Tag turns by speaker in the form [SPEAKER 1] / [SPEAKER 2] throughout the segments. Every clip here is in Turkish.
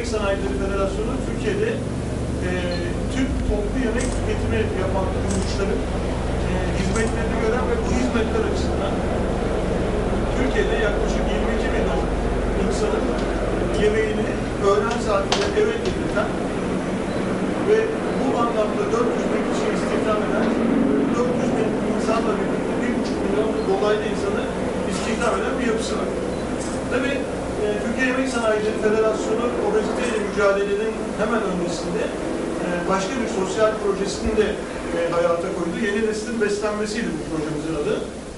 [SPEAKER 1] Yemek Sanayileri Federasyonu Türkiye'de e, tüm toplu yemek tüketimi yapan kuruluşların e, hizmetlerini gören ve bu hizmetler açısından Türkiye'de yaklaşık 22 milyon insanın yemeğini öğlen saatinde eve getirten ve bu anlamda 400 bin kişi istihdam eden 400 bin insanla birlikte 1,5 milyon dolaylı insanı istihdam eden bir yapısı var. Tabii e, Türkiye Yemek Sanayileri Federasyonu obeziteyle mücadelenin hemen öncesinde e, başka bir sosyal projesini de e, hayata koydu. Yeni neslin beslenmesiydi bu projemizin adı.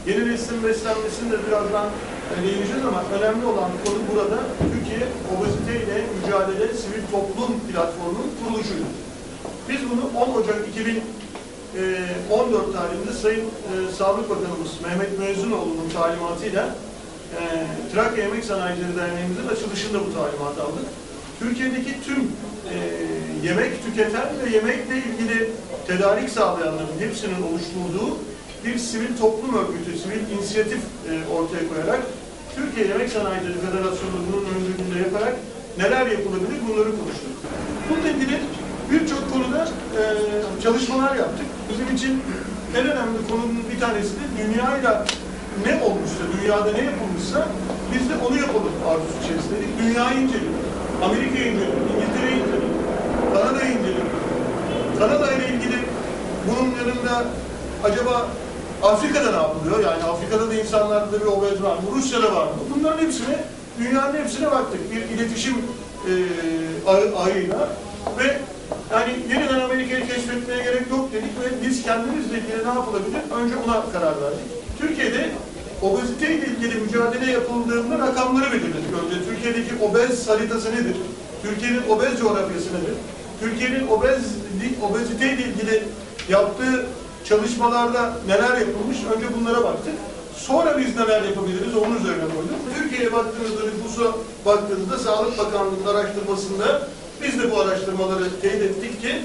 [SPEAKER 1] Yeni neslin beslenmesini de birazdan e, değineceğiz ama önemli olan konu burada Türkiye obeziteyle mücadele sivil toplum platformunun kuruluşuydu. Biz bunu 10 Ocak 2014 tarihinde Sayın e, Sağlık Bakanımız Mehmet Mezzunoğlu'nun talimatıyla e, Trakya Yemek Sanayicileri Derneğimizin açılışında bu talimatı aldık. Türkiye'deki tüm e, yemek tüketen ve yemekle ilgili tedarik sağlayanların hepsinin oluşturduğu bir sivil toplum örgütü, sivil inisiyatif e, ortaya koyarak Türkiye Yemek Sanayicileri Federasyonu bunun öncülüğünde yaparak neler yapılabilir bunları konuştuk. Bununla ilgili birçok konuda e, çalışmalar yaptık. Bizim için en önemli konunun bir tanesi de dünyayla ne olmuşsa, dünyada ne yapılmışsa biz de onu yapalım arzusu içerisindeydik. Dünyayı inceledik. Amerika'yı inceledik, İngiltere'yi inceledik, Kanada'yı inceledik. Kanada ile ilgili bunun yanında acaba Afrika'da ne yapılıyor? Yani Afrika'da da insanlarda bir obez var mı? Rusya'da var mı? Bunların hepsine, dünyanın hepsine baktık. Bir iletişim e, ağıyla ve yani yeniden Amerika'yı keşfetmeye gerek yok dedik ve biz kendimizle ilgili ne yapılabilir? Önce ona karar verdik. Türkiye'de obezite ile ilgili mücadele yapıldığında rakamları belirledik. Önce Türkiye'deki obez haritası nedir? Türkiye'nin obez coğrafyası nedir? Türkiye'nin obezlik, obezite ile ilgili yaptığı çalışmalarda neler yapılmış? Önce bunlara baktık. Sonra biz neler yapabiliriz onun üzerine koyduk. Türkiye'ye baktığınızda, nüfusa baktığınızda Sağlık Bakanlığı'nın araştırmasında biz de bu araştırmaları teyit ettik ki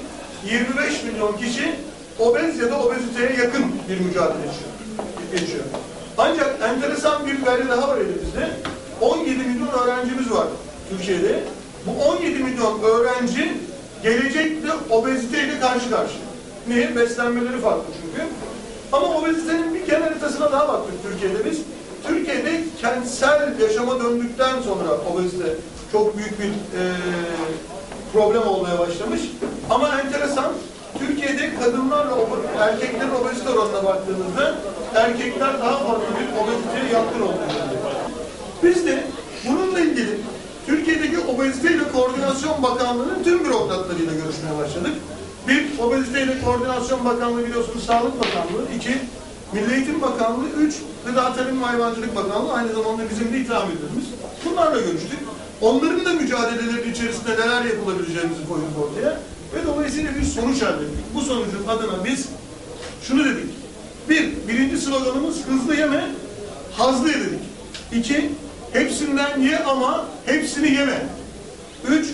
[SPEAKER 1] 25 milyon kişi obez ya da obeziteye yakın bir mücadele geçiyor. Ancak enteresan bir veri daha var elimizde. 17 milyon öğrencimiz var Türkiye'de. Bu 17 milyon öğrenci gelecekte obeziteyle karşı karşıya. Niye? Beslenmeleri farklı çünkü. Ama obezitenin bir genel haritasına daha baktık Türkiye'de biz. Türkiye'de kentsel yaşama döndükten sonra obezite çok büyük bir e, problem olmaya başlamış. Ama enteresan, Türkiye'de kadınlarla erkeklerin obezite oranına baktığımızda erkekler daha fazla bir obeziteye yatkın olduğunu. Biz de bununla ilgili Türkiye'deki Obezite ile Koordinasyon Bakanlığı'nın tüm bürokratlarıyla görüşmeye başladık. Bir, Obezite ile Koordinasyon Bakanlığı biliyorsunuz Sağlık Bakanlığı. iki Milli Eğitim Bakanlığı. Üç, Gıda Tarım ve Hayvancılık Bakanlığı. Aynı zamanda bizim de itham müdürümüz. Bunlarla görüştük. Onların da mücadeleleri içerisinde neler yapılabileceğimizi koyduk ortaya. Ve dolayısıyla bir sonuç elde ettik. Bu sonucun adına biz şunu dedik. Bir, birinci sloganımız hızlı yeme, hazlı ye dedik. İki, hepsinden ye ama hepsini yeme. Üç,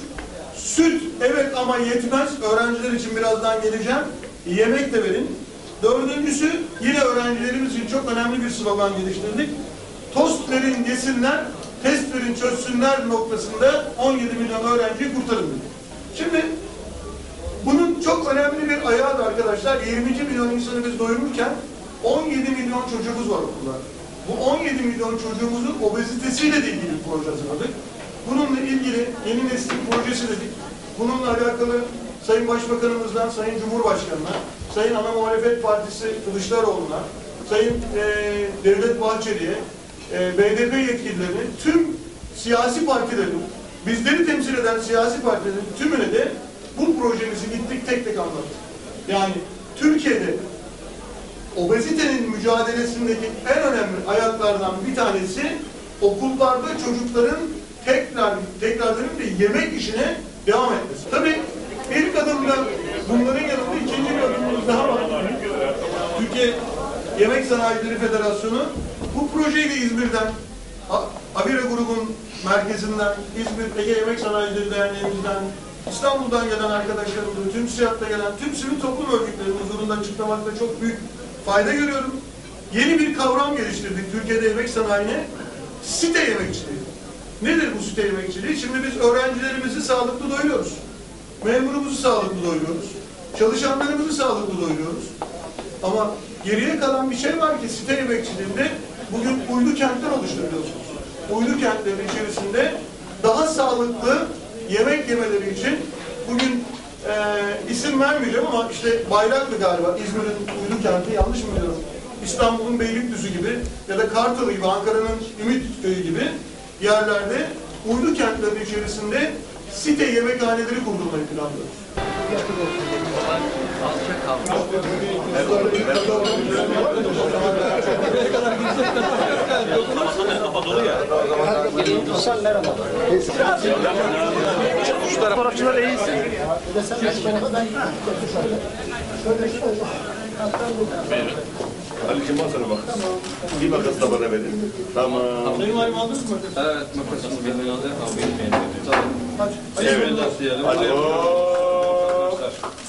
[SPEAKER 1] süt evet ama yetmez. Öğrenciler için birazdan geleceğim. Yemek de verin. Dördüncüsü yine öğrencilerimiz için çok önemli bir slogan geliştirdik. Tost verin yesinler, test verin çözsünler noktasında 17 milyon öğrenciyi kurtarın dedik. Şimdi çok önemli bir ayağı da arkadaşlar 22 milyon insanı biz doyururken 17 milyon çocuğumuz var okullarda. Bu 17 milyon çocuğumuzun obezitesiyle de ilgili bir proje hazırladık. Bununla ilgili yeni neslin projesi dedik. Bununla alakalı Sayın Başbakanımızdan Sayın Cumhurbaşkanı'na, Sayın Ana Muhalefet Partisi Kılıçdaroğlu'na, Sayın eee Devlet Bahçeli'ye, eee BDP yetkililerine, tüm siyasi partilerin, bizleri temsil eden siyasi partilerin tümüne de bu projemizi gittik tek tek anlattık. Yani Türkiye'de obezitenin mücadelesindeki en önemli ayaklardan bir tanesi okullarda çocukların tekrar tekrar dönüp de yemek işine devam etmesi. Tabii ilk adımda bunların yanında ikinci bir adımımız daha var. Türkiye Yemek Sanayicileri Federasyonu bu projeyi de İzmir'den Avira grubun merkezinden, İzmir Ege Yemek Sanayicileri Derneğimizden, İstanbul'dan gelen arkadaşlarımızın, tüm SİAD'da gelen tüm sivil toplum örgütlerinin huzurunda açıklamakta çok büyük fayda görüyorum. Yeni bir kavram geliştirdik Türkiye'de yemek sanayine. Site yemekçiliği. Nedir bu site yemekçiliği? Şimdi biz öğrencilerimizi sağlıklı doyuruyoruz. Memurumuzu sağlıklı doyuruyoruz. Çalışanlarımızı sağlıklı doyuruyoruz. Ama geriye kalan bir şey var ki site yemekçiliğinde bugün uydu kentler oluşturuyorsunuz. Uydu kentlerin içerisinde daha sağlıklı yemek yemeleri için bugün eee, isim vermeyeceğim ama işte Bayraklı galiba İzmir'in uydu kenti yanlış mı diyorum? İstanbul'un Beylikdüzü gibi ya da Kartalı gibi Ankara'nın Ümit Köyü gibi yerlerde uydu kentleri içerisinde site yemekhaneleri kurdurmayı planlıyoruz.
[SPEAKER 2] Fotoğrafçılar eğilsin.
[SPEAKER 3] Ali kim sana bak. Bir makas da bana verin. Tamam.
[SPEAKER 1] Sayın Valim aldınız mı?
[SPEAKER 4] Evet, makasımız benim yanında. Abi benim elimde. Tamam.
[SPEAKER 3] Evet.
[SPEAKER 4] Başlayalım.
[SPEAKER 3] Hadi. Oo. discussion?